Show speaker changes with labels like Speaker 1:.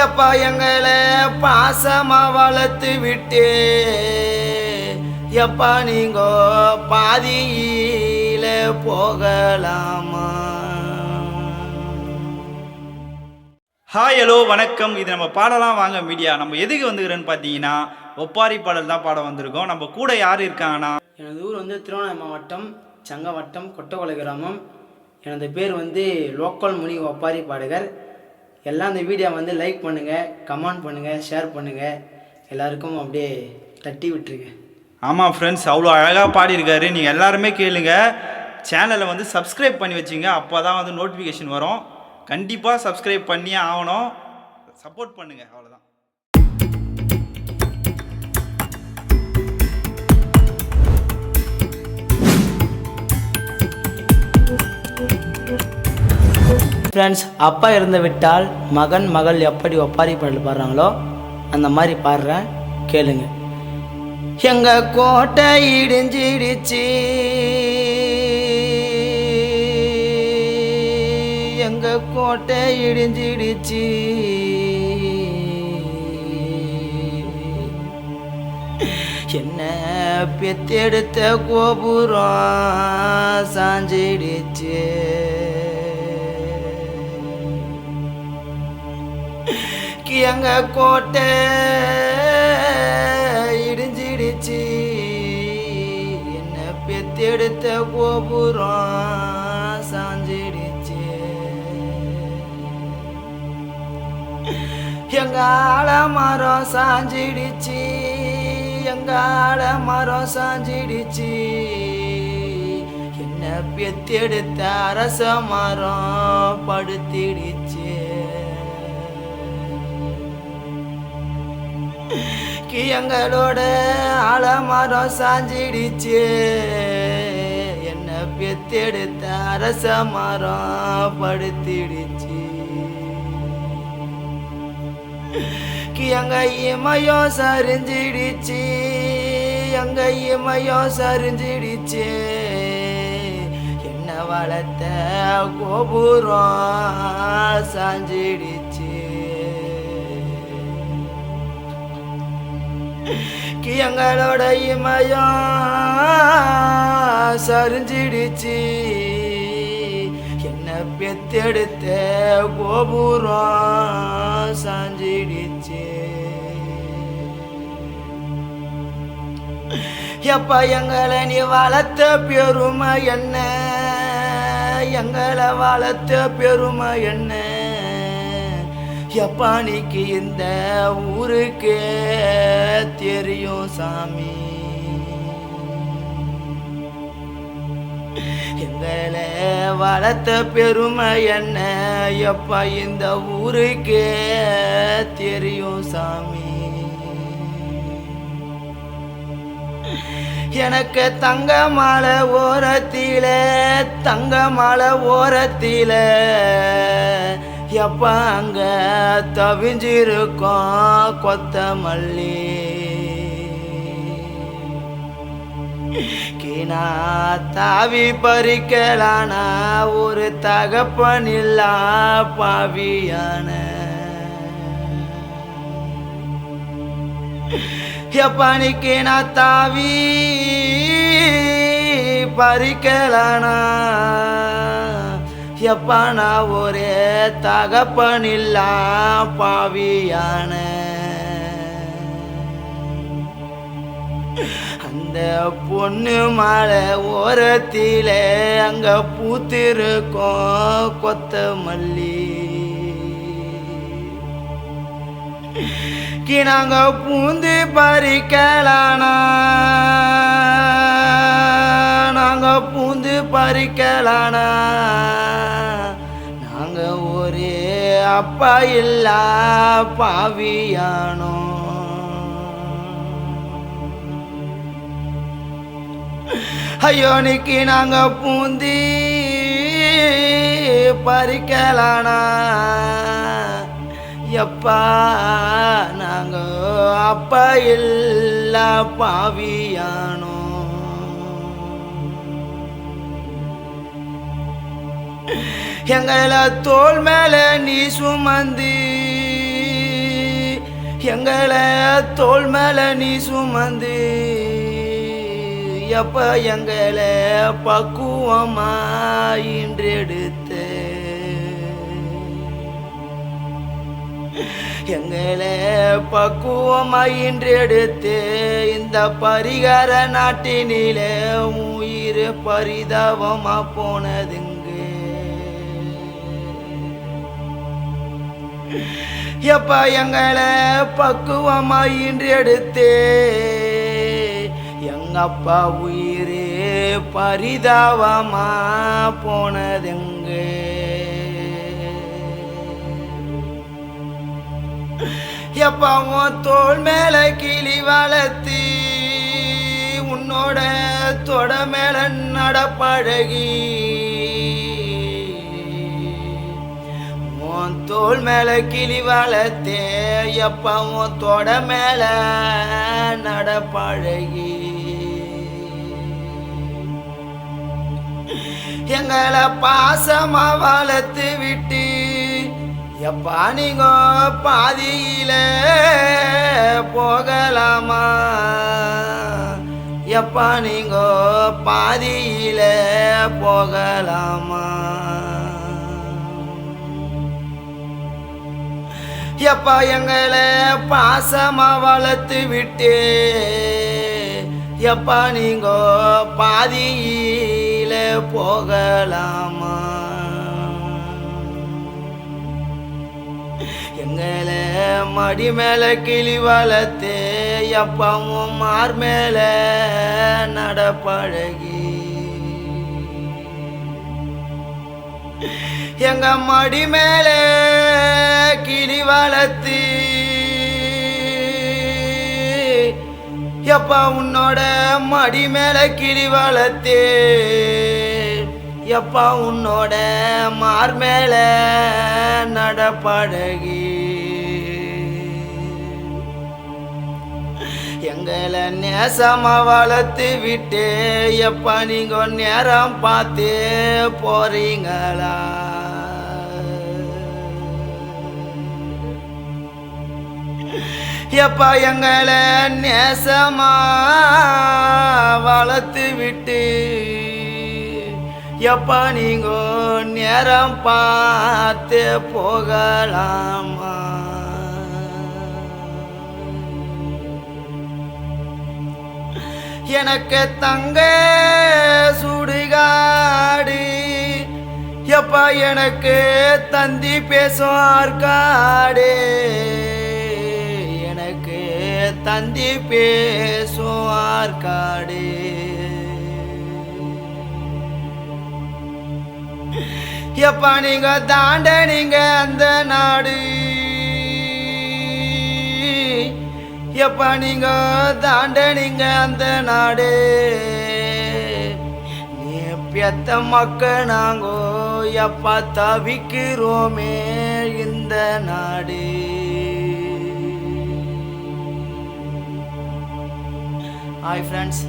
Speaker 1: எப்பா எங்களை பாசமா வளர்த்து விட்டு. எப்பா நீங்க பாதியில போகலாமா?
Speaker 2: ஹாய் ஹலோ வணக்கம். இது நம்ம பாடலாம். வாங்க மீடியா நம்ம எதுக்கு வந்துக்கிறோன்னு பார்த்தீங்கன்னா ஒப்பாரி பாடல் தான் பாட வந்திருக்கோம். நம்ம கூட யார் இருக்காங்கன்னா?
Speaker 1: எனது ஊர் வந்து திருவண்ணாமலை மாவட்டம் சங்கவட்டம் கொட்டகொலை கிராமம். எனது பேர் வந்து லோக்கல் முனி ஒப்பாரி பாடகர். எல்லாம் இந்த வீடியோ வந்து லைக் பண்ணுங்கள் கமெண்ட் பண்ணுங்கள் ஷேர் பண்ணுங்கள் எல்லாருக்கும் அப்படியே தட்டி விட்டுருங்க.
Speaker 2: ஆமாம் ஃப்ரெண்ட்ஸ் அவ்வளோ அழகாக பாடியிருக்காரு. நீங்கள் எல்லாருமே கேளுங்க. சேனலை வந்து சப்ஸ்கிரைப் பண்ணி வச்சுங்க. அப்போ தான் வந்து நோட்டிஃபிகேஷன் வரும். கண்டிப்பாக சப்ஸ்கிரைப் பண்ணியே ஆகணும். சப்போர்ட் பண்ணுங்கள் அவ்வளோதான்
Speaker 1: ஃப்ரெண்ட்ஸ் அப்பா இருந்து விட்டால் மகன் மகள் எப்படி ஒப்பாரி பாடல் பாடுறாங்களோ அந்த மாதிரி பாடுறேன் கேளுங்க. எங்கள் கோட்டை இடிஞ்சிடுச்சு. எங்கள் கோட்டை இடிஞ்சிடுச்சு. என்ன பெத்தெடுத்த கோபுரம் சாஞ்சிடுச்சு. எங்க கோட்டை. இடிஞ்சிடுச்சு. என்ன பெத்தெடுத்த கோபுரம் சாஞ்சிடுச்சு. எங்க ஆலமரம் சாஞ்சிடுச்சு. எங்க ஆலமரம் சாஞ்சிடுச்சு. என்ன பெத்தெடுத்த அரச மரம் படுத்திடுச்சு. கியங்களோட ஆலமரம் சாஞ்சிடுச்சு. என்ன பெத்தெடுத்த அரச மரம் படுத்திடுச்சு. கி எங்க இமயம் சரிஞ்சிடுச்சு. எங்க இமையோ சரிஞ்சிடுச்சு. என்ன வளர்த்த கோபுரம் சாஞ்சிடுச்சு. கியங்களோட இமயம் சரிஞ்சிடுச்சு. என்ன பெத்தெடுத்த கோபுரம் சாஞ்சிடுச்சு. எப்ப எங்களை நீ வளர்த்த பெருமை என்ன? எங்களை வளர்த்த பெருமை என்ன? ஜப்பானிக்கு இந்த ஊருக்கு தெரியும் சாமி. எங்களை வளர்த்த பெருமை என்ன? எப்பா இந்த ஊருக்கே தெரியும் சாமி. எனக்கு தங்க மாலை ஓரத்தில தங்க மாலை ஓரத்தில எப்ப அங்க தவிஞ்சிருக்கோம் கொத்தமல்லி? கீனா தாவி பறிக்கலானா ஒரு தகப்பனில்லா பாவியான? எப்பனிக்கு நான் தாவி பறிக்கலானா? எப்பா நான் ஒரே தகப்பனில்லா பாவியான. அந்த பொண்ணு மலை ஓரத்தில அங்க பூத்திருக்கும் கொத்தமல்லி கிணாங்க பூந்து பறிக்கலானா? நாங்க பூந்து பறிக்கலானா? அப்பா இல்லா பாவியானோ ஐயோனிக்கு நாங்க பூந்தி பறிக்கலானா எப்பா நாங்க அப்பா இல்ல பாவியானோ Yeah. எங்களை தோல் மேல நீ சுமந்து. எங்களை தோல் மேல நீ சுமந்து. எப்ப எங்களை பக்குவமா இன்றெடுத்த? எங்களை பக்குவமா இன்றெடுத்து இந்த பரிகார நாட்டினிலே உயிர் பரிதாபமா போனதுங்க. எப்பா எங்களை பக்குவமாக இன்று எடுத்தே. எங்கப்பா உயிரே பரிதாபமா போனதுங்க? எப்பா உன் தோல் மேல கிளி வளர்த்தி உன்னோட தொட மேல நடப்பழகி தோல் மேல கிளி வளர்த்தே எப்பவும் தொட மேல நடப்பழகி எங்களை பாசமா வளர்த்து விட்டு எப்பா நீங்க பாதியில போகலாமா? எப்பா நீங்க பாதியில போகலாமா? எப்பா எங்களை பாசமா வளர்த்து விட்டு? எப்பா நீங்க பாதியில போகலாமா? எங்களை மடி மேல கிளி வளர்த்து எப்பவும் மார் மேல நடப்பழகி எங்க மடி மேலே கிளி வளர்த்தி எப்பா உன்னோட மடி மேல கிளி வளர்த்தே எப்பா உன்னோட மார் மேல நடப்பழகி எங்களை நேசமா வளர்த்து விட்டு எப்ப நீங்க நேரம் பார்த்து போறீங்களா? எப்பா எங்களை நேசமா வளர்த்து விட்டு எப்பா நீங்க நேரம் பார்த்து போகலாமா? எனக்கு தங்க சுடுகாடு. எப்பா எனக்கு தந்தி பேசும் ஆற்காடு. எனக்கு தந்தி பேசும் ஆற்காடு. எப்பா நீங்க தாண்ட நீங்க அந்த நாடு. எப்பா நீங்க தாண்ட நீங்க அந்த நாடு? நீ பெத்த மக்க நாங்கோ எப்பா தவிக்கிறோமே இந்த நாடு? Hi friends